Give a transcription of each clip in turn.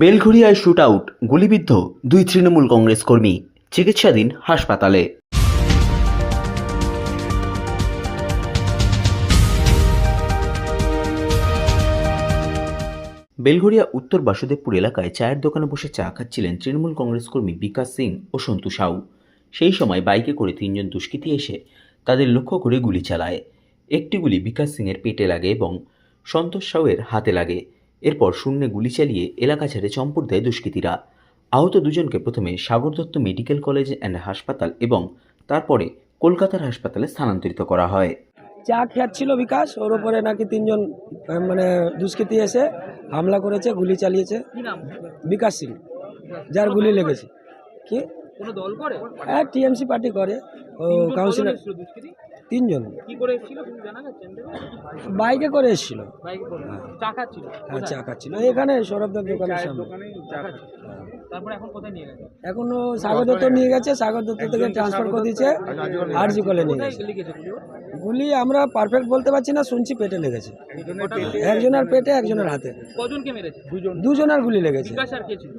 বেলঘড়িয়ায় shoot out গুলিবিদ্ধ দুই তৃণমূল কংগ্রেস কর্মী চিকিৎসাধীন হাসপাতালে। বেলঘড়িয়া উত্তর বাসুদেবপুর এলাকায় চায়ের দোকানে বসে চা খাচ্ছিলেন তৃণমূল কংগ্রেস কর্মী বিকাশ সিং ও সন্তু সাউ। সেই সময় বাইকে করে তিনজন দুষ্কৃতী এসে তাদের লক্ষ্য করে গুলি চালায়। একটি গুলি বিকাশ সিংয়ের পেটে লাগে এবং সন্তোষ সাউয়ের হাতে লাগে। এরপর শূন্যে গুলি চালিয়ে এলাকা ছেড়ে চম্পট দেয় দুষ্কৃতীরা। আহত দুজনকে প্রথমে Sagar Dutta medical college and হাসপাতাল এবং তারপরে কলকাতার হাসপাতালে স্থানান্তরিত করা হয়। চা খাচ্ছিল বিকাশ ওর উপরে নাকি তিনজন মানে দুষ্কৃতী এসে হামলা করেছে গুলি চালিয়েছে। বিকাশ সিং যার গুলি লেগেছে। কি? কোনো দল করে? হ্যাঁ টিএমসি পার্টি করে। ও কাউন্সিলর তিনজন। কি করে এসেছিল জানা যাচ্ছে বাইকে করে এসেছিল। বাইকে করে। চা খাচ্ছিল? হ্যাঁ এখানে সৌরভদার দোকানের সামনে। চা খাচ্ছিল। তারপরে এখন কোথায় নিয়ে গেছে? এখনও সাগর দত্ত নিয়ে গেছে। সাগর দত্ত থেকে ট্রান্সফার করে দিয়েছে আরজি কলে নিয়ে গেছে। গুলি আমরা পারফেক্ট বলতে পারছি না শুনছি পেটে লেগেছে। একজনের পেটে। একজনের হাতে। কজনকে মেরেছে? দুজন দুজনের গুলি লেগেছে। আর ছিল?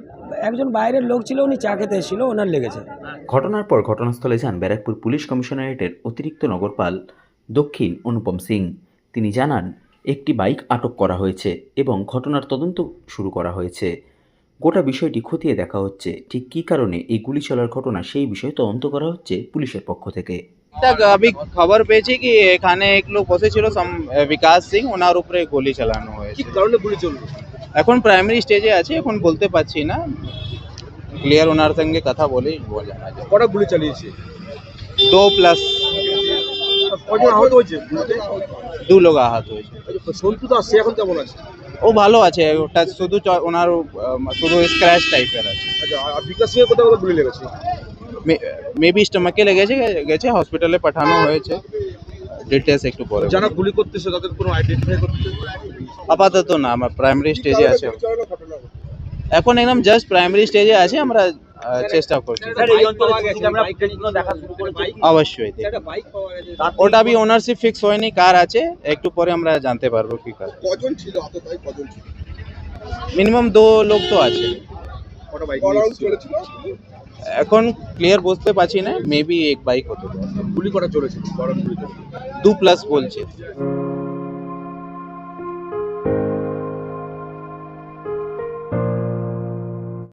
একজন বাইরের লোক ছিল উনি চা খেতে এসেছিল ওনার লেগেছে। ঘটনার পর ঘটনাস্থলে যান ব্যারাকপুর পুলিশ কমিশনারেটের অতিরিক্ত নগরপাল দক্ষিণ অনুপম সিং। তিনি জানান একটি বাইক আটক করা হয়েছে এবং ঘটনার তদন্ত শুরু করা হয়েছে। গোটা বিষয়টি খতিয়ে দেখা হচ্ছে। ঠিক কী কারণে এই গুলি চলার ঘটনা সেই বিষয়ে তদন্ত করা হচ্ছে পুলিশের পক্ষ থেকে। খবর পেয়েছি কি এখানে এক লোক বসেছিল বিকাশ সিং ওনার উপরে গুলি চালানো হয়েছে কারণে গুলি চলল এখন প্রাইমারি স্টেজে আছে এখন বলতে পারছি না ক্লিয়ার ওনার সঙ্গে কথা বলে জানা কটা গুলি চালিয়েছে? দো প্লাস কজন আহত হয়েছে? দু লোক আহত হয়েছে। সন্তু দাস সে এখন কেমন আছে? ও ভালো আছে ওটা শুধু ওনার শুধু স্ক্র্যাচ টাইপের আছে। আচ্ছা বিকাশ সিং এর কোথাও কোথাও গুলি লেগেছে? মেবি স্টমাকে লেগেছে গেছে হসপিটালে পাঠানো হয়েছে। ডিটেলস একটু পরে যারা গুলি করতেছে তাদের কোনো আইডেন্টিফাই করতে আপাতত না আমার প্রাইমারি স্টেজে আছে। এখন একদম জাস্ট প্রাইমারি স্টেজে আছে আমরা চেষ্টা করছি। অবশ্যই ওটা বি ওনারশিপ ফিক্স হয়নি কার আছে একটু পরে আমরা জানতে পারব কি কার। মিনিমাম দু লোক তো আছে। এখন ক্লিয়ার বুঝতে পারছি না মেবি এক বাইক হতে গুলি করা চলেছিল। দু প্লাস বলছে।